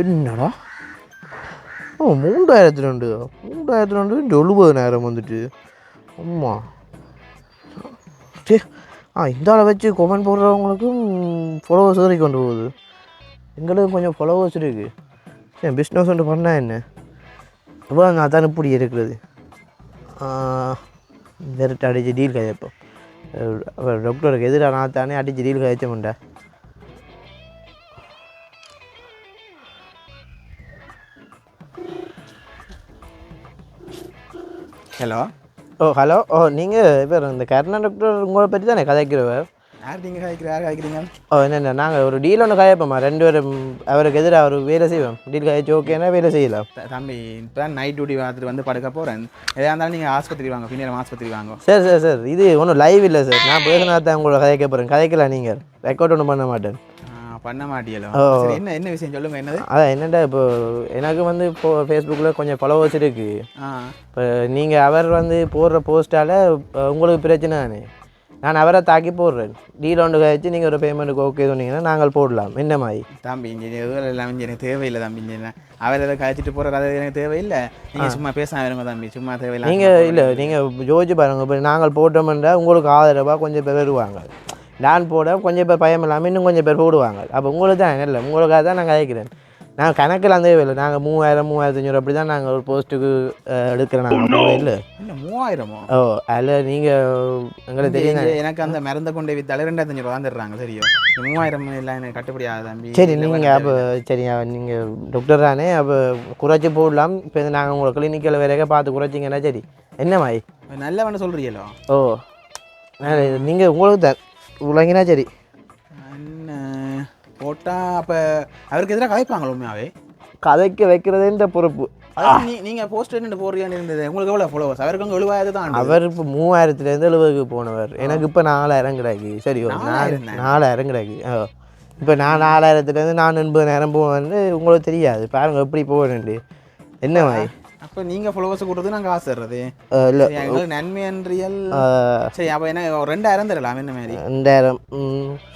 என்னடா? ஓ மூன்றாயிரத்தி ரெண்டு. மூன்றாயிரத்தி ரெண்டு இந்த எழுபதுனாயிரம் வந்துட்டு. அம்மா. சே ஆ இந்த ஆளை வச்சு கொமெண்ட் போடுறவங்களுக்கும் ஃபாலோவர்ஸ் வரைக்கும் கொண்டு போகுது. எங்களுக்கு கொஞ்சம் ஃபாலோவர்ஸ் இருக்குது சரி பிஸ்னஸ் ஒன்று பண்ணால் என்ன? இப்போ நான் தான் இப்படி இருக்கிறது. வெறுட்டு அடிச்சு டீல் கதைப்போம் டாக்டருக்கு எதிராக நான் தானே அடித்து டீல் கதைச்ச மாட்டேன் ஹலோ ஓ ஹலோ ஓ நீங்கள் இப்போ இந்த கர்ணா டாக்டர் உங்களை பற்றி தானே கதைக்கிறவர்? யார் நீங்கள் காய்க்கிற யார் காய்க்கிறீங்க ஓ என்னென்ன நாங்கள் ஒரு டீல் ஒன்று கதைப்போம்மா. ரெண்டு பேரும் அவருக்கு எதிராக ஒரு வேலை செய்வோம். டீல் கதைச்சு ஓகேன்னா வேலை செய்யலாம். தம்பி இப்போ தான் நைட் டியூட்டி பார்த்துட்டு வந்து படுக்க போகிறேன் எதாக இருந்தாலும் நீங்கள் ஆஸ்பத்திரி வாங்க. பின்னர் ஆஸ்பத்திரி வாங்க. Sir sir sir. இது ஒன்றும் லைவ் இல்லை சார் நான் பேசினா தான் உங்களை கதைக்க போகிறேன் கதைக்கலாம் நீங்கள் ரெக்கார்ட் ஒன்றும் பண்ண மாட்டேன். பண்ண மாட்டியலோ? என்ன என்ன விஷயம்? சொல்லுங்க என்னது? அதான் என்னடா இப்போ எனக்கு வந்து இப்போ ஃபேஸ்புக்கில் கொஞ்சம் ஃபாலோவர்ஸ் இருக்குது ஆ. இப்போ நீங்கள் அவர் வந்து போடுற போஸ்ட்டால் உங்களுக்கு பிரச்சனை தானே? நான் அவரை தாக்கி போடுறேன். டீல் ஒன்று கழிச்சு நீங்கள் ஒரு பேமெண்ட்டுக்கு ஓகே சொன்னீங்கன்னா நாங்கள் போடலாம். என்ன மாதிரி? தம்பி எதுவும் எல்லாம் எனக்கு தேவையில்லை தம்பி என்ன அவர் எதை கழிச்சிட்டு போகிறார் அது எனக்கு தேவையில்லை. நீங்கள் சும்மா பேசாம இருங்க தம்பி சும்மா தேவையில்லை நீங்கள் இல்லை நீங்கள் யோசிச்சு பாருங்கள் இப்போ நாங்கள் போட்டோம்னா உங்களுக்கு ஆதரவாக கொஞ்சம் பேர் வருவாங்க நான் போட கொஞ்சம் பேர் பயம் இல்லாமல் இன்னும் கொஞ்சம் பேர் போடுவாங்க. அப்போ உங்களுக்கு தான் இல்லை உங்களுக்காக தான் நான் கதைக்கிறேன். நாங்கள் கணக்கில் அந்த இல்லை. நாங்கள் மூவாயிரம் மூவாயிரத்தி அஞ்சூறு அப்படி தான் நாங்கள் ஒரு போஸ்ட்டுக்கு எடுக்கிறோம் நாங்கள் இல்லை? இல்லை மூவாயிரமோ? ஓ அதில் நீங்கள் எங்களுக்கு தெரியும் எனக்கு அந்த மருந்தை கொண்டு வித்தாலே ரெண்டாயிரத்தி அஞ்சு ரூபா தான் தர்றாங்க சரியா? மூவாயிரம் எல்லாம் எனக்கு கட்டுப்படி ஆகுது தம்பி? சரி இல்ல, நீங்கள் அப்போ சரி நீங்கள் டாக்டர் தானே அப்போ குறைச்சி போடலாம். இப்போ நாங்கள் உங்களை கிளினிக்கில் வேலையாக பார்த்து குறைச்சிங்கன்னா சரி. என்ன மாதிரி. நல்லவன்னு சொல்கிறீங்களோ ஓ நீங்கள் உங்களுக்கு தான். உலகினா சரி. என்ன? போட்டால் அப்போ அவருக்கு எதிராக கதைப்பாங்களோ உண்மையாவே? கதைக்க வைக்கிறதுன்ற பொறுப்பு. நீ- நீங்க போஸ்ட் ரெண்டு போடுறியான்னு இருந்தது. உங்களுக்கு எவ்வளோ ஃபாலோவர்ஸ் அவருக்கு அங்கே எழுபதாயிரத்து தான் அவர் இப்போ மூவாயிரத்துலேருந்து எழுபதுக்கு போனவர். எனக்கு இப்போ நாலாயிரம் கிடாக்கி சரி நாலாயிரம் கிடாக்கி ஓ இப்போ நான் நாலாயிரத்துலேருந்து நான் எண்பதாயிரம் போவேன்னு உங்களுக்கு தெரியாது. பாருங்க எப்படி போவேன்ட்டு என்ன மாதிரி? அப்போ நீங்கள் ஃபாலோவர்ஸ் கொடுத்து நாங்கள் ஆசைறது இல்லை. எங்களுக்கு நன்மையன்றியல் சரி அப்போ என்ன ஒரு ரெண்டாயிரம் தரலாம் என்ன மாதிரி? ரெண்டாயிரம்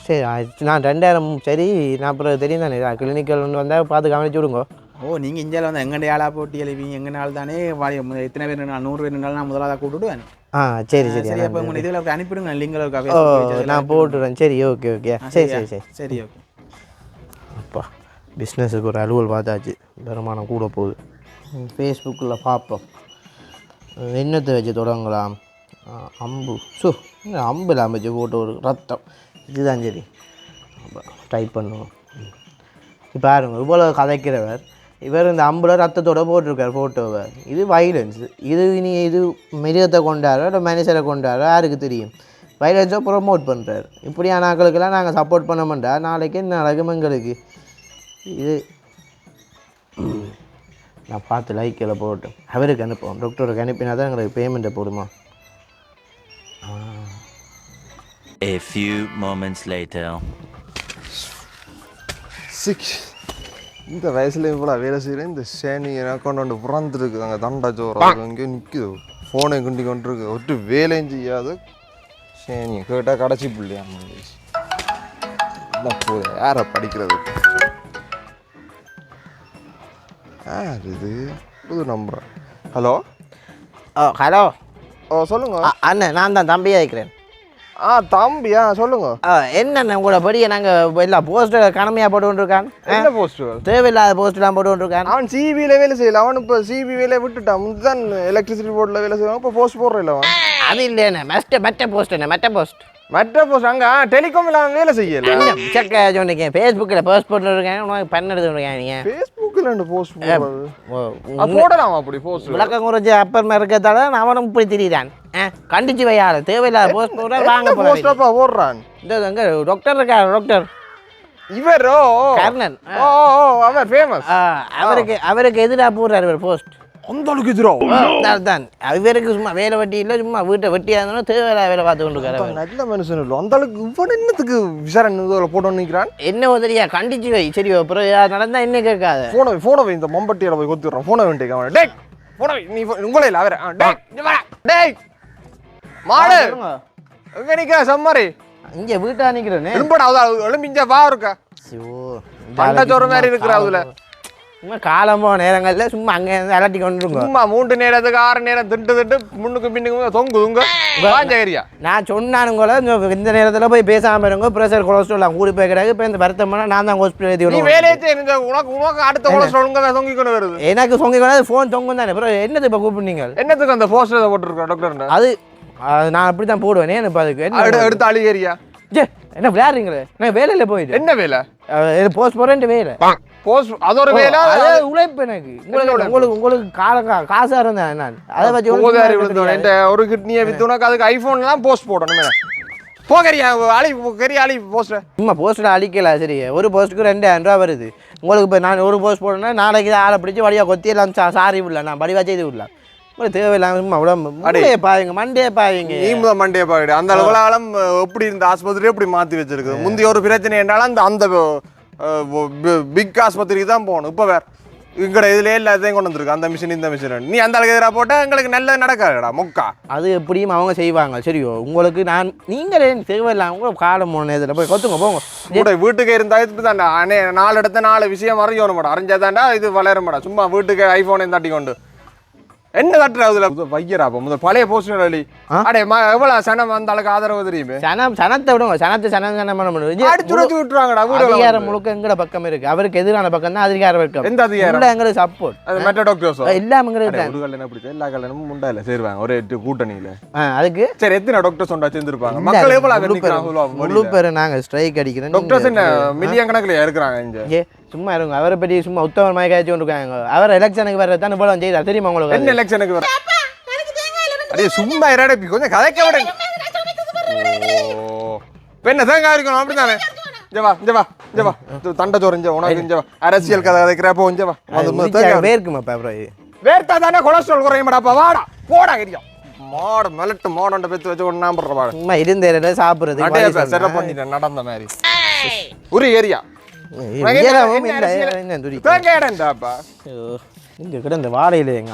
சரி. நான் ரெண்டாயிரம் சரி நான் அப்புறம் தெரியும் தானே. கிளினிக்கல் ஒன்று வந்தால் பார்த்து கவனிச்சு விடுங்க. ஓ நீங்கள் இந்தியாவில் வந்து எங்கண்ட ஆளா போட்டி எழுப்பீங்க எங்க நாள் தானே? வாடி எத்தனை பேர் நாள் நூறு பேர் நாள் நான் முதலாக கூப்பிடுவேன் ஆ சரி சரி சரி அப்போ உங்கள் இதில் அனுப்பிடுங்க லிங்கில் அதுல நான் போட்டுறேன். சரி ஓகே ஓகே. சரி? சரி சரி. சரி ஓகே. அப்பா பிஸ்னஸுக்கு ஒரு அலுவல் பார்த்தாச்சு. வருமானம் கூட போகுது. ஃபேஸ்புக்கில் பார்ப்போம் என்னத்தை வச்சு தொடங்கலாம்? அம்பு. ஸோ அம்பு வச்சு போட்டு ஒரு ரத்தம். இதுதான் சரி. டைப் பண்ணுவோம். இப்போ பாருங்க இவ்வளோ கதைக்கிறவர் இவர் இந்த அம்புல ரத்தத்தோட போட்டிருக்கார் ஃபோட்டோவை இது வைலன்ஸ் இது இனி இது மிருகத்தை கொண்டாரோ இல்லை மனுஷரை கொண்டாரோ யாருக்கு தெரியும்? வைலன்ஸை ப்ரொமோட் பண்ணுறாரு இப்படியான ஆக்களுக்கெல்லாம் நாங்கள் சப்போர்ட் பண்ண மாட்டா நாளைக்கு என்ன நடக்கும் எங்களுக்கு. இது. நான் பார்த்து லைக்கில் போட்டேன் அவருக்கு அனுப்புவோம். டாக்டருக்கு அனுப்பினா தான் எங்களுக்கு பேமெண்ட்டை போடுமா? A few moments later. Six இந்த வயசுல இவ்வளோ வேலை செய்கிறேன் இந்த சேனி எனக்கு கொண்டு வந்து புறந்துருக்கு அங்கே தண்டா சோறு அங்கே நிற்குது ஃபோனை குண்டி கொண்டு இருக்கு ஒட்டு வேலையும் செய்யாது. சேனி கேட்டால் கடைச்சி பிள்ளையா போகுது. யாரை படிக்கிறது? யார் இது புது நம்பர் ஹலோ ஓ ஹலோ ஓ சொல்லுங்க அண்ணன் நான் தான் தம்பியாக இருக்கிறேன் ஆ தம்பியா சொல்லுங்க ஆ, என்னண்ணே உங்களோட படியை நாங்கள் எல்லா போஸ்டர் கடமையாக போட்டு கொண்டிருக்கான் என்ன போஸ்ட்டுகள் தேவையில்லாத போஸ்ட்லாம் போட்டு கொண்டிருக்கான் அவன் சிபியில் வேலை செய்யல அவன் இப்போ சிபி வேலையை விட்டுட்டான் முந்தான் எலக்ட்ரிசிட்டி போர்டில் வேலை செய்வான் இப்போ போஸ்ட் போடுறதில்ல அவன் அது இல்லைண்ணே மெஸ்ட் மெட்ட போஸ்ட் என்ன மெட்ட போஸ்ட் மற்ற போஸ்ட் அங்கே டெலிகாமில் அவன் வேலை செய்யல செக்க சொன்னீங்க ஃபேஸ்புக்கில் போஸ்ட் போட்டுருக்கேன் உனக்கு பண்ண எடுத்துருக்கேன் நீங்கள் ஃபேஸ்புக்கில் ரெண்டு போஸ்ட் போடலாம் அப்படி போஸ்ட் விளக்கம் குறைச்சி அப்புறமா இருக்கிறதால நான் அவனும் இப்படி திரியிறான். கண்டிச்சு வையாத தேவையில்லாத போஸ்ட் போட வாங்க போஸ்ட் அப்பா போடுறான்? இந்த அங்கே டாக்டர் இருக்கார் டாக்டர் இவர். கர்ணன். ஓ அவர் ஃபேமஸ் அவருக்கு அவருக்கு எதிராக போடுறாரு இவர் போஸ்ட் அந்த அளவுக்கு எதிரோ தான் இவருக்கு சும்மா வேலை வெட்டி இல்லை சும்மா வீட்டை வெட்டியாக இருந்தாலும் தேவையில்லாத வேலை பார்த்து கொண்டு இருக்காரு அவர். நல்ல மனுஷன் இல்லை. அந்த அளவுக்கு இவன் என்னத்துக்கு விசாரணை இதில் போட்டு நிற்கிறான் என்ன உதவியா கண்டிச்சு வை. சரி அப்புறம் நடந்தா என்ன கேட்காத? ஃபோனை ஃபோனை வை இந்த மம்பட்டியில் போய் கொத்துடுறான் ஃபோனை வேண்டிய அவன். டேய் ஃபோனை வை நீ phone- உங்களே இல்லை அவரை. டேய் இங்க வா. டேய் மாடு. எங்க நிற்கிற செம்மாரி. இங்க வீட்டா நிக்கிறேனே. எலும்படா அதான் எலும்பிஞ்சா வா இருக்கா ஐயோ, பண்டச்சோறு ஆளுக்கு மாதிரி இருக்கிற அதுல. சும்மா காலம் நேரங்களில் சும்மா அங்கே அலட்டி கொண்டுருங்க சும்மா மூன்று நேரத்துக்கு ஆறு நேரம் திண்டு திண்டு முன்னுக்கு பின்னுக்கு தொங்கு துங்க. பாஞ்சகரியா நான் சொன்னானுங்கள இந்த நேரத்தில் போய் பேசாமல் இருங்க ப்ரெஷர் கொலஸ்ட்ரால் கூடி போய் கிடக்கு. இப்போ இந்த வருத்தம் பண்ணால் நான் தான் ஹாஸ்பிட்டல் ஏற்றி நீ வேலையை தெரிஞ்ச உனக்கு உனக்கு அடுத்த கொலஸ்ட்ரால் உங்க தொங்கி கொண்டு வருது. எனக்கு சொங்க கூட ஃபோன் தொங்கும் தானே. அப்புறம் என்னது இப்போ கூப்பிடுனீங்க என்னத்துக்கு அந்த போஸ்டர் போட்டுருக்க டாக்டர் அது நான் அப்படி தான் போடுவேன் ஏன் இப்போ அதுக்கு என்ன எடுத்து அழிகரியா என்ன விளையாடுறீங்களே? நான் வேலையில் போயிட்டு என்ன வேலை? போஸ்ட் போகிறேன்ட்டு வேலை. போஸ்ட் அது ஒரு வேலை அது உழைப்பு எனக்கு. உங்களுக்கு உங்களுக்கு உங்களுக்கு கால காசா இருந்தேன் நான் அதை விழுந்தோம் முடியாது. என்கிட்ட ஒரு கிட்னியை வித்து உனக்கு அதுக்கு ஐஃபோன்லாம் போஸ்ட் போடணும் போகரியா அழி கரியா அழி போஸ்டர் சும்மா போஸ்ட்டில் அடிக்கல சரி. ஒரு போஸ்ட்டுக்கு ரெண்டாயிரம் ரூபா வருது. உங்களுக்கு இப்போ நான் ஒரு போஸ்ட் போடணும்னா நாளைக்கு ஆளை பிடிச்சி வடிவா கொத்தி எல்லாம் சா- சாரி விடல நான் வடிவா செய்து விடலாம். உங்களுக்கு தேவையில்லாம சும்மா பாருங்க மண்டே பாருங்க. நீ முதல் மண்டே பாடு அந்த அளவுல காலம் எப்படி இருந்த ஆஸ்பத்திரி எப்படி மாத்தி வச்சிருக்கு முந்தைய ஒரு பிரச்சனை என்றாலும் அந்த அந்த பிக் ஆஸ்பத்திரிக்கு தான் போகணும். இப்போ வேற. இங்கட இதுல எல்லாத்தையும் கொண்டு வந்திருக்கு அந்த மிஷின் இந்த மிஷின் நீ அந்த அளவுக்கு எதிராக போட்டா எங்களுக்கு நல்லது நடக்காதுடா மொக்கா. அது எப்படியும் அவங்க செய்வாங்க. சரியோ உங்களுக்கு நான் நீங்களே தேவையில்லாம கூட காலம் போன இதில் போய் கொத்துங்க போங்க. கூட வீட்டுக்கு இருந்தா இது தாண்டா அண்ணே நாலு இடத்த நாலு விஷயம் வரையும் மாட்டா அறிஞ்சாதாண்டா இது வளர மாட்டா சும்மா வீட்டுக்கு ஐபோனையும் தட்டி கொண்டு என்ன தட்டுற அதுல? அப்போ? முதல் பழைய போஸ்டர் அழி? அடே எவ்வளவு சனம் அந்த அளவுக்கு ஆதரவு தெரியுமே? சனம் சனத்தை விடுங்க. சனத்தை சனம் சனம் பண்ண அடிச்சு முடியும் உடைச்சு விட்டுருவாங்கடா வீடு அதிகாரம் முழுக்க எங்கட பக்கம் இருக்கு. அவருக்கு எதிரான பக்கம் தான் அதிகாரம் இருக்கு. எந்த அதிகாரம்? எங்களுக்கு சப்போர்ட் அது மெட்ட டாக்டர்ஸோ எல்லாம் எங்களுக்கு ஒரு கல்யாணம் அப்படி எல்லா கல்யாணமும் முண்டா இல்ல சேருவாங்க. ஒரே டு- கூட்டணியில. அதுக்கு சரி எத்தனை டாக்டர்ஸ் ஒன்றா சேர்ந்துருப்பாங்க? மக்கள் சொல்லுவாங்க முழு. பேர் நாங்க ஸ்ட்ரைக் அடிக்கிறோம். டாக்டர்ஸ் என்ன மில்லியன் கணக்குல இருக்கிறாங்க இங்க? சும்மா இருங்க. அவரை பற்றி சும்மா உத்தமர் மாதிரி காய்ச்சி கொண்டு இருக்காங்க அவர் எலெக்ஷனுக்கு வர்றது தான் இவ்வளவு செய்தார். தெரியுமா உங்களுக்கு என்ன? எலெக்ஷனுக்கு வர அடே சும்மா இருடா கொஞ்சம் கதைக்க விட. என்ன தேங்காய் இருக்கணும்? அப்படித்தானே? இங்க வா இங்க வா இங்க வா. இது தண்டை சோறு உனக்கு இங்க வா. அரசியல் கதை கதைக்கிறப்போ இங்க வா. அது வந்து உரிச்சா தேங்காய் வேர்க்குமா இப்போ அப்புறம் வேர்த்தா தானே கொலஸ்ட்ரால் குறையுமாடாப்பா வாடா போடா கரியா மாடு மிளட்டு மாடண்ட பெத்து வச்சு நான் பாடு. சும்மா இருந்த இடத்துல சாப்பிடுறது நடந்த மாதிரி. ஒரு ஏரியா ஏய், உயரமும் இல்ல, என்ன கிடந்த வாழையில எங்க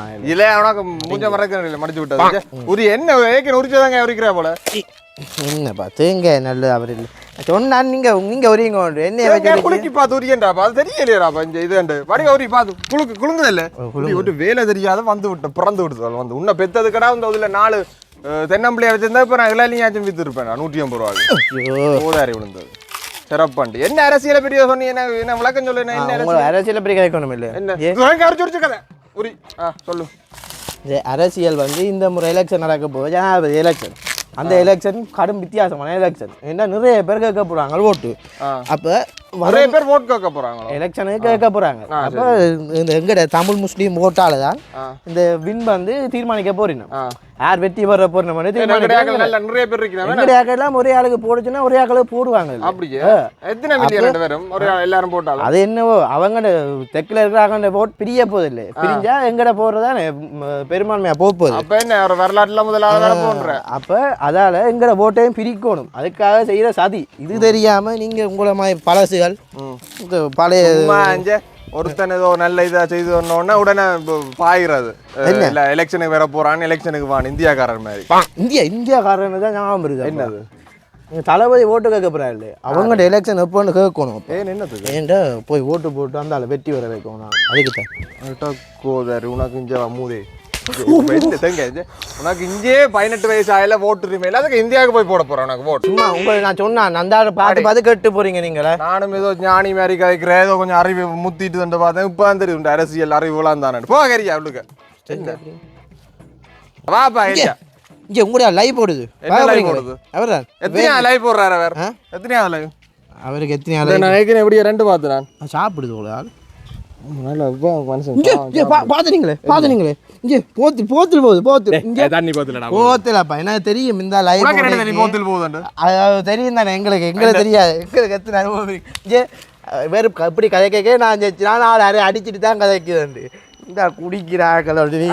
உனக்கு மூஞ்ச மறக்க மடிச்சு விட்டது. ஒரு என்ன ஏக்கர் உரிச்சதாங்க உரிக்கிறா போல. என்னப்பா தேங்காய் நல்லது அவர் இல்லை. சொன்னா நீங்க நீங்க உரியங்க என்னைய வச்சு குலுக்கி பார்த்து உரியண்டாப்பா அது தெரியலையாப்பா இந்த இது வடி உரி பார்த்து. குலுக்கு குலுங்குது இல்ல ஒரு வேலை தெரியாத வந்து விட்டு பிறந்து விடுது வந்து உன்னை பெத்ததுக்கடா இந்த இதுல நாலு தென்னம்பிள்ளைய வச்சிருந்தா இப்ப நான் இளாலியாச்சும் வித்து இருப்பேன் நான் நூற்றி ஐம்பது ரூபாய்க்கு. ஐயோ. ஊதாரி விழுந்தது. சிறப்பாண்டி. என்ன அரசியலை பெரிய சொன்னீங்க என்ன என்ன விளக்கம் சொல்லு என்ன ஆ, அரசியல்? அப்படி கேட்கணும் இல்லை என்ன? அரைச்சு கதை. உரி ஆ சொல்லு. அரசியல் வந்து இந்த முறை எலெக்ஷன் நடக்க போகுது. ஜனாதிபதி எலெக்ஷன் அந்த எலெக்ஷன் கடும் வித்தியாசமான எலெக்ஷன் ஏன்னா நிறைய பேர் கேட்க போறாங்க ஓட்டு. அப்போ நிறைய பேர் ஓட் கேட்க போறாங்களா? எலெக்ஷனுக்கு கேட்க போறாங்க. அப்போ இந்த எங்கட தமிழ் முஸ்லீம் ஓட்டால தான். இந்த வின் வந்து தீர்மானிக்க போறீங்க. யார் வெற்றி பெற போறோம் நிறைய பேர் இருக்கிறாங்க. ஒரே ஆளுக்கு போடுச்சுன்னா ஒரே ஆளுக்கு போடுவாங்க. அப்படியே? எத்தனை ரெண்டு பேரும்? ஒரு எல்லாரும் போட்டாலும். அது என்னவோ அவங்க தெற்குல இருக்கிறாங்க ஓட் பிரிய போதில்லை பிரிஞ்சா எங்கட போறதா பெரும்பான்மையா போக போகுது. அப்ப என்ன ஒரு வரலாற்றுல முதலாவது போன்ற அப்ப அதால எங்கட ஓட்டையும் பிரிக்கணும். அதுக்காக செய்யற சதி. இது தெரியாம நீங்க உங்களை மாதிரி பழசுகள் இந்த பழைய ஒருத்தன் ஏதோ நல்ல இதா செய்து வந்தோடனே உடனே ப- பாய்கிறது அஹ் இல்ல எலெக்ஷனுக்கு வேற போறான்னு எலெக்ஷனுக்கு வான் இந்தியாக்காரர் மாதிரி. இந்தியா இந்தியாக்காரன்னு தான் ஞாபகம் வருது என்னது? தளபதி ஓட்டு கேட்க போறாரு அவங்கள்ட்ட எலெக்ஷன் எப்போன்னு கேட்கணும். ஏன் என்னத்துக்கு ஏன்டா போய் ஓட்டு போட்டு அந்த வெட்டி வர வைக்கணும் அதுக்கு தான். கோதாரி உனக்கு இங்க வா, மூதே. உனக்கு இங்கே பதினெட்டு வயசு ஆயில ஓட்டு உரிமை இல்லை அதுக்கு இந்தியாவுக்கு போய் போட போறேன் உனக்கு ஓட்டு சும்மா உங்களை நான் சொன்னேன் அந்த ஆளை பார்த்து பார்த்து கேட்டு போறீங்க நீங்களே. நானும் ஏதோ ஞானி மாதிரி கதைக்கிறேன் ஏதோ கொஞ்சம் அறிவு முத்திட்டு வந்து பார்த்தேன். இப்போ தான் தெரியும் அரசியல் அறிவுலாம் தானே. போகரியா அவளுக்கு என்ன வாப்பா ஐயா இங்க உங்களுடைய லைவ் போடுது. பாக்குறீங்களா? போடுது? அவர்தான் எத்தனையா லைவ் போடுறாரு அவர்? எத்தனையா லைவ் அவருக்கு எத்தனை ஆள் நான் ஏற்கனவே எப்படியா ரெண்டு பார்த்து நான். சாப்பிடுது நல்லா மனுஷன். பாத்துனீங்களே பாத்துனீங்களே. இங்க போத்து போத்துல போகுது போத்து. இங்க. தண்ணி பார்த்துல போத்துலப்பா எனக்கு தெரியும்? இந்த என்ன தண்ணி போத்தில் போகுதுண்டு அது தெரியும் தானே எங்களுக்கு எங்களுக்கு தெரியாது. எங்களுக்கு எத்தனை அனுபவம். இங்கே க- இப்படி கதை கேட்க நான் செஞ்சு நான் நாலு அரை அடிச்சுட்டு தான் கதைக்குதுண்டு இந்த குடிக்கிறாங்கன்றாங்க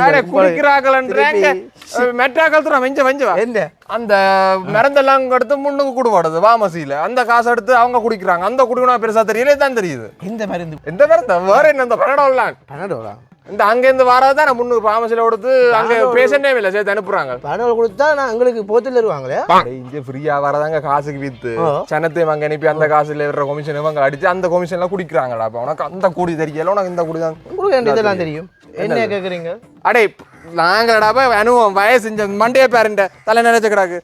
திருப்பி மெட்ராக்கள் தூரம் வெஞ்ச வெஞ்ச வா. என்ன அந்த மருந்தெல்லாம் எடுத்து முன்னுக்கு குடுவாடுது வாமசியில. அந்த காசு எடுத்து அவங்க குடிக்கிறாங்க. அந்த குடிக்கணும் பெருசா தெரியல தான் தெரியுது. இந்த மருந்து? எந்த மருந்த? வேற என்ன இந்த பன்னடாலாம் பன்னெண்டோடா இந்த அங்கேருந்து வரது தான் முந்நூறு பாமசில கொடுத்து அங்கே பேஷண்டே இல்லை சேர்த்து அனுப்புறாங்க. பணம் கொடுத்தா நான் எங்களுக்கு போத்தில் தருவாங்களே? டேய், இங்க ஃப்ரீயா வரதாங்க காசுக்கு வித்து. சனத்தையும் அங்க அனுப்பி அந்த காசுல வர்ற கமிஷன் இவங்க அடிச்சு அந்த கமிஷன் எல்லாம் குடிக்கிறாங்கடா அப்ப? உனக்கு அந்த கூடி தெரியல உனக்கு இந்த கூடி தான். உங்களுக்கு இதெல்லாம் தெரியும். என்ன கேட்குறீங்க அடே நாங்களடா போய் அனுபவம் வயசு இந்த மண்டையே பேருண்ட தலை நினைச்ச கிடாக்கு.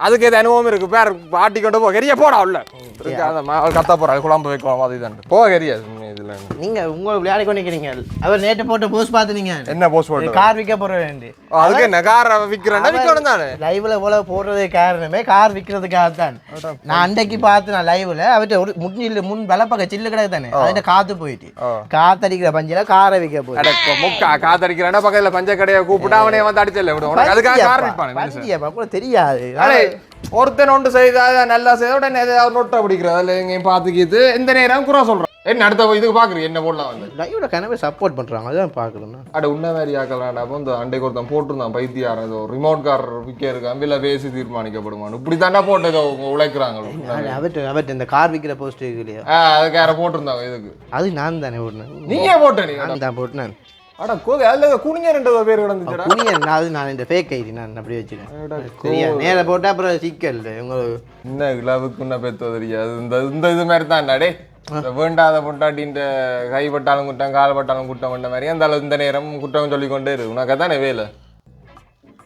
அதுக்கு எது அனுபவம் இருக்கு? பேர் பாட்டி கொண்டு போ கெரிய போடா உள்ள. கத்த போறாங்க குழம்பு வைக்கலாம் அது இதுதான் போ கெரிய. என்ன. நீங்க உங்க விளையாடி கொண்டு நிக்கிறீங்க அவர் நேற்று போட்ட போஸ்ட் பார்த்து நீங்க என்ன போஸ்ட் போட்டு கார் விற்க போற வேண்டி. அதுக்கு என்ன கார விக்கிறேன்டா விக்கணும் தானே லைவ்ல போல போடுறதுக்கு காரணமே கார் விற்கிறதுக்காக தான். நான் அன்றைக்கு பார்த்து நான் லைவ்ல அவர்கிட்ட ஒரு முன்னில் முன் வலப்பக்க சில்லு கிடக்கு தானே? அவர்கிட்ட காத்து போயிட்டு. காத்தடிக்கிற பஞ்சில காரை விற்க போய் முக்கா காத்தடிக்கிறானா பக்கத்துல பஞ்ச கடையை கூப்பிட்டு அவனே வந்து அடிச்சல விடு. உனக்கு அதுக்காக கார் விற்பானே கூட தெரியாது. ஒருத்தன் ஒன்று செய்தா நல்லா செய்த உடனே ஏதாவது நொட்டை பிடிக்கிறது அதில் எங்கேயும் பார்த்துக்கிது இந்த நேரம் குறை சொல்கிறான் என்ன அடுத்த இதுக்கு பார்க்குறீ? என்ன போடலாம் வந்து? லைவ்ல கனவே சப்போர்ட் பண்றாங்க. அதான் பாக்குறேன் அட உன்ன மாதிரி ஆக்கலாம் அப்போ இந்த அண்டைக்கு ஒருத்தன் போட்டிருந்தான். பைத்தியார் ஏதோ ரிமோட் கார் விற்க இருக்கான். விலை பேசி தீர்மானிக்கப்படுவான் இப்படி தாண்டா போட்டு ஏதோ உழைக்கிறாங்க. அவர்கிட்ட அவர்கிட்ட இந்த கார் விற்கிற போஸ்ட் இருக்கு இல்லையா அதுக்கு யாரை போட்டிருந்தாங்க இதுக்கு. அது நான் தானே ஓடுனேன் நீங்க போட்ட நீ நான் தான் போட்டேன் அட கோது அதில் குனிஞ்ச ரெண்டு பேர் கிடந்துச்சுடா புனியன் நான் அது நான் இந்த ஃபேக் ஐடி நான் அப்படி வச்சுக்கேன் சரியா? நேரா போட்டா அப்புறம் சிக்கல். உங்களுக்கு என்ன இளவுக்கு என்ன பெத்தோ தெரியாது இந்த இந்த இது மாதிரி தான் டே வேண்டாத பொண்டாட்டின்ற கை பட்டாலும் குட்டம் கால் பட்டாலும் குட்டம் பண்ண மாதிரி அந்த அளவு இந்த நேரம் குற்றம் சொல்லி கொண்டே இரு. உனக்கு தானே வேலை?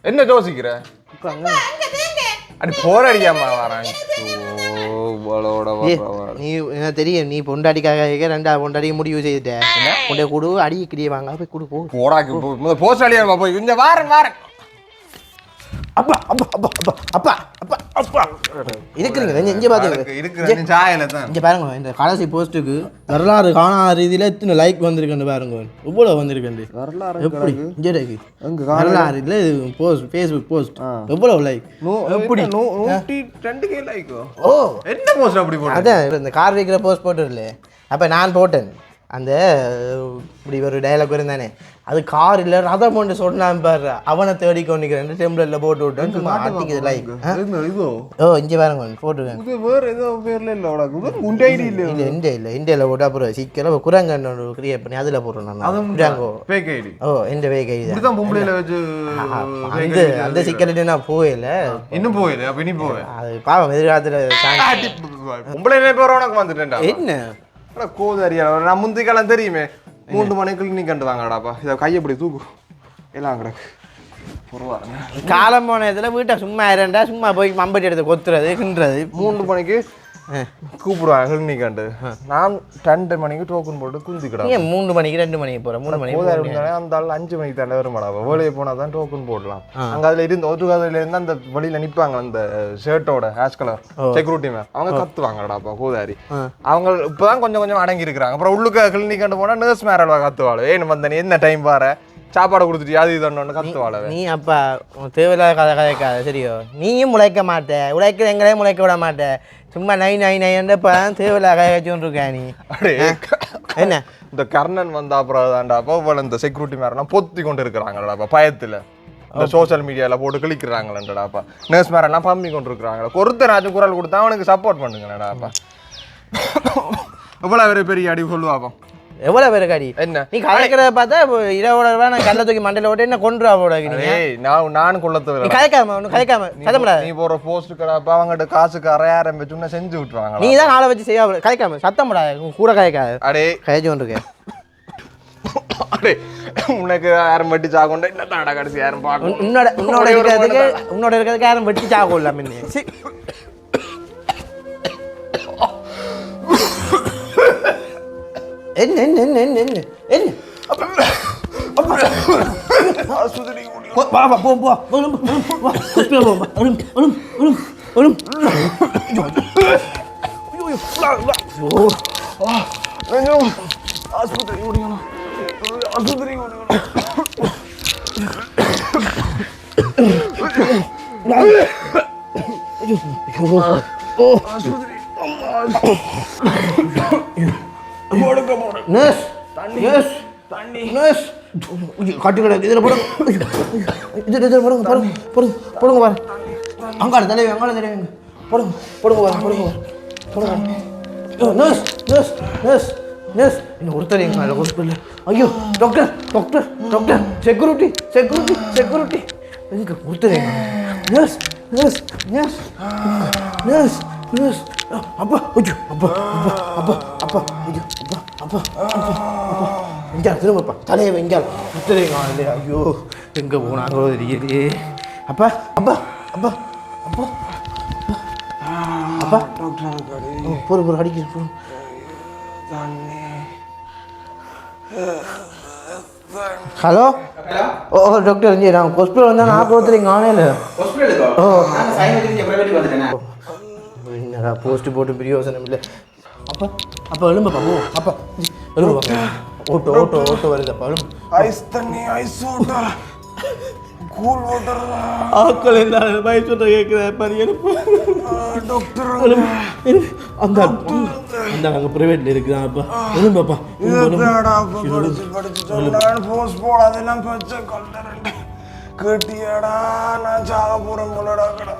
என்ன யோசிக்கிற? அடி போர் அடிக்காம வரான். நீ எனக்கு தெரியும்? நீ பொண்டாட்டிக்காக கேட்க ரெண்டா பொண்டாட்டிக்கு முடிவு செய்துட்ட. உன்டைய குடு அடிக்கிறிய வாங்க. போய் குடு போ. போடாக்கு முதல் போஸ்ட் அடியா போய். இந்த வாரன் வாரன். அப்பா அப்பா அப்பா அப்பா அப்பா அப்பா அப்பா. இங்க இருக்கிற சாயல தான். இங்க பாருங்க இந்த கடைசி போஸ்ட்டுக்கு வரலாறு காணாத ரீதியில எத்தனை லைக் வந்திருக்குன்னு பாருங்க. இவ்வளவு வந்திருக்கு வரலாறு எப்படி? இங்க இருக்கு. அங்க வரலாறு இல்ல போஸ்ட் ஃபேஸ்புக் போஸ்ட் எவ்வளவு லைக் எப்படி? நூற்றி ரெண்டு கே லைக்கோ ஓ? என்ன போஸ்ட் அப்படி போட்டு அதான் இந்த கார் வைக்கிற போஸ்ட் போட்டுருல அப்போ நான் போட்டேன். அந்த இப்படி ஒரு டைலாக் இருந்தானே. அது கார் இல்லை ரதம் ஒன்று சொன்னான் பாரு. அவனை தேடி கொண்டிக்கிறேன் டெம்ப்ளேட்ல போட்டு விட்டேன். சும்மா ஆட்டிக்குது லைக் இதோ ஓ இங்கே பாருங்க போட்டுருக்கேன் இது வேற ஏதோ பேர்ல இல்ல உனக்கு இது உண்டை இல்ல இல்லை இந்தியா இல்லை இந்தியாவில் போட்டு அப்புறம் சீக்கிரம் குரங்கன்னு கிரியேட் பண்ணி அதில் போடுறேன் நான் குரங்கோ. ஐடி. ஓ எந்த வே கை தான். பொம்பளையில வச்சு அந்த அந்த சிக்கலிட்டு நான் போகல. இன்னும் போயிடு அப்ப இனி போவேன் அது பாவம் எதிர்காலத்தில் பொம்பளை பேர் உனக்கு வந்துட்டேன்டா. என்ன? அட கோதாரியா நான் முந்திக்கெல்லாம் தெரியுமே மூன்று மணிக்கு நீ கண்டு வாங்கடாப்பா இதை கையை இப்படி தூக்கு எல்லாம் கிடக்கு காலம் போன இதில் வீட்டை சும்மா இரண்டா சும்மா போய் மம்பட்டி எடுத்து கொத்துறது கிண்டுறது மூன்று மணிக்கு கூப்பிடுவாங்க கிளினிக் கண்டு. நான் ரெண்டு மணிக்கு டோக்கன் போட்டு குந்தி கிடக்கு நீ மூணு மணிக்கு ரெண்டு மணிக்கு போற? மூணு மணிக்கு அந்த ஆள் அஞ்சு மணிக்கு தானே வருமாடா வேலையை போனால் தான் டோக்கன் போடலாம் அங்க அதுல இருந்து ஒரு கதையில இருந்து அந்த வழியில நிப்பாங்க அந்த ஷர்ட்டோட ஹேஷ் கலர் செக்யூரிட்டி மேம் அவங்க கத்துவாங்கடாப்பா கோதாரி அவங்க இப்பதான் கொஞ்சம் கொஞ்சம் அடங்கி இருக்கிறாங்க அப்புறம் உள்ளுக்க கிளினிக் கண்டு போனா நர்ஸ் மேரல்வா கத்துவாள்? ஏன் வந்த நீ என்ன டைம் பாரு? சாப்பாடு கொடுத்துட்டு அது இது ஒன்று கத்துவாள் நீ அப்பா தேவையில்லாத கதை கதைக்காத சரியோ? நீயும் முளைக்க மாட்டே. உழைக்கிற எங்களையும் முளைக்க விட மாட்டே. சும்மா நை நை நைன்ற இப்போ தேவையில்லாத கதை கழிச்சுட்டு இருக்கா நீ என்ன? இந்த கர்ணன் வந்த அப்புறம் தாண்டாப்பா இவ்வளவு இந்த செக்யூரிட்டி மேரெல்லாம் பொத்தி கொண்டு இருக்கிறாங்களாப்பா பயத்துல. இந்த சோஷியல் மீடியால போட்டு கிளிக்கிறாங்களேடாப்பா நர்ஸ் மேரெல்லாம் பம்பி கொண்டு இருக்கிறாங்களா ஒருத்தராச்சும் குரல் கொடுத்தா அவனுக்கு சப்போர்ட் பண்ணுங்கடாப்பா இவ்வளவு பெரிய பெரிய அடி சொல்லுவாப்பா எவ்வளோ பேர் கடி என்ன? நீ கதைக்கிறத பார்த்தா இரவோட ரூபா நான் கல்ல தூக்கி மண்டையில் ஓட்டு என்ன கொண்டு ஏய் நான் நான் கொள்ளத்து நீ கதைக்காம ஒன்று கதைக்காம சத்தப்படாத நீ போற போஸ்ட் கடாப்பா அவங்ககிட்ட காசுக்கு அரைய ஆரம்பிச்சுன்னா செஞ்சு விட்டுருவாங்க நீ தான் நாளை வச்சு செய்ய கதைக்காம சத்தம் படாத. உன் கூட கதைக்காத அடே. கதைச்சு கொண்டு அடே உனக்கு யாரும் வட்டி சாகொண்ட என்ன தாடா கடைசி யாரும் பார்க்கணும். உன்னோட உன்னோட இருக்கிறதுக்கு உன்னோட இருக்கிறதுக்கு யாரும் வெட்டி சாகும் இல்லை முன்னே சி என்ன என்ன என்ன என்ன என்ன என்ன போ- வா வா நர்ஸ் நர்ஸ் நர்ஸ் கட்டு கிடக்கு இதில் போடுங்க. இதில் இதில் போடுங்க போடுங்க போடுங்க போடுங்க பாரு. அங்காட தலைவி அங்காட தலைவி போடுங்க போடுங்க பாரு போடுங்க பாரு. போடுங்க. நர்ஸ் நர்ஸ் நர்ஸ் நர்ஸ் இன்னும் ஒருத்தர் எங்க ஐயோ doctor doctor doctor security security security எங்க ஒருத்தர் எங்க nurse nurse nurse nurse nurse அப்பா ஐயோ அப்பா அப்பா அப்பா. அப்பா ஐயோ அப்பா அப்பா அப்பா அப்பா எங்கேயா திரும்பப்பா தலையை வெங்கால் ஒருத்தர் எங்க இல்லையா ஐயோ எங்கே போனாங்களோ தெரியலையே. அப்பா அப்பா அப்பா அப்பா. அப்பா. பொறு பொறு அடிக்க பொறு ஹலோ? ஓ ஓ, டாக்டர் இங்கே நான் ஹாஸ்பிட்டல் வந்தேன் நான் போகிறது இங்கே ஆனே ஹாஸ்பிட்டலுக்கோ வந்துட்டேன். என்னடா போஸ்ட் போட்டு பிரியோசனம் இல்லை. அப்பா அப்பா எலும்பப்பா போ அப்பா. எலும்பப்பா ஓட்டோ ஓட்டோ ஓட்டோ வருதப்பா எலும்பு ஐஸ் தண்ணி ஐஸ் வாட்டர் கூல் வாட்டர் ஆக்கள் என்ன வயசு சொல்ற கேட்குற பாரு எழுப்பு டாக்டர் அந்த அந்த அங்கே ப்ரைவேட்டில் இருக்குதான் அப்பா? எலும்பப்பா படிச்சு படிச்சு போஸ்ட் போடாதெல்லாம் பச்சை கொல்லுறேன் கேட்டியாடா நான் சாக போறேன் போலடா கடை.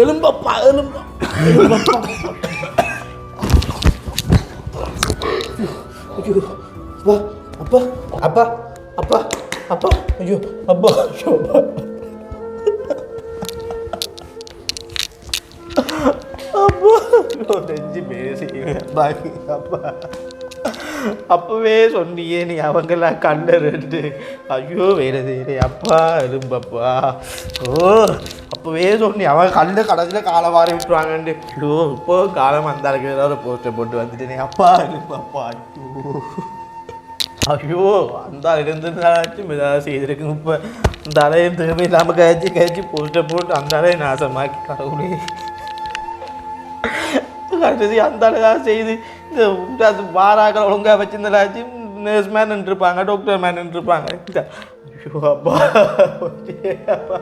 எலும்பப்பா எலும்பா அப்பா அப்பா அப்பா அப்பா அப்பா ஐயோ அப்பா ஐயோ அப்பா. அப்பா. நெஞ்சு பேசி பாக்கி அப்பா. அப்பவே சொன்னியே நீ அவங்கெல்லாம் கண்டறிட்டு ஐயோ வேற அப்பா எலும்பப்பா. ஓ அப்பவே சொன்னி அவன் கண்டு கடைசியில் காலை வாரி விட்டுருவாங்கன்ட்டு. ஐயோ இப்போ காலம் அந்த அளவுக்கு ஏதாவது போஸ்டர் போட்டு வந்துட்டேனே. அப்பா எலும்பப்பா. ஐயோ. ஐயோ அந்த இருந்துச்சும் ஏதாவது செய்திருக்குங்க இப்போ அந்த அலையும் திரும்பி இல்லாமல் கழிச்சு கழிச்சு போஸ்டர் போட்டு அந்த அலையை நாசமாக்கி கடவுளே. கடைசி அந்த அழகாக செய்து இந்த அது வாராக்கள் ஒழுங்காக வச்சிருந்தாச்சு நர்ஸ் மேன் நின்றுருப்பாங்க டாக்டர் மேன் நின்றுருப்பாங்க. ஐயோ அப்பா அப்பா.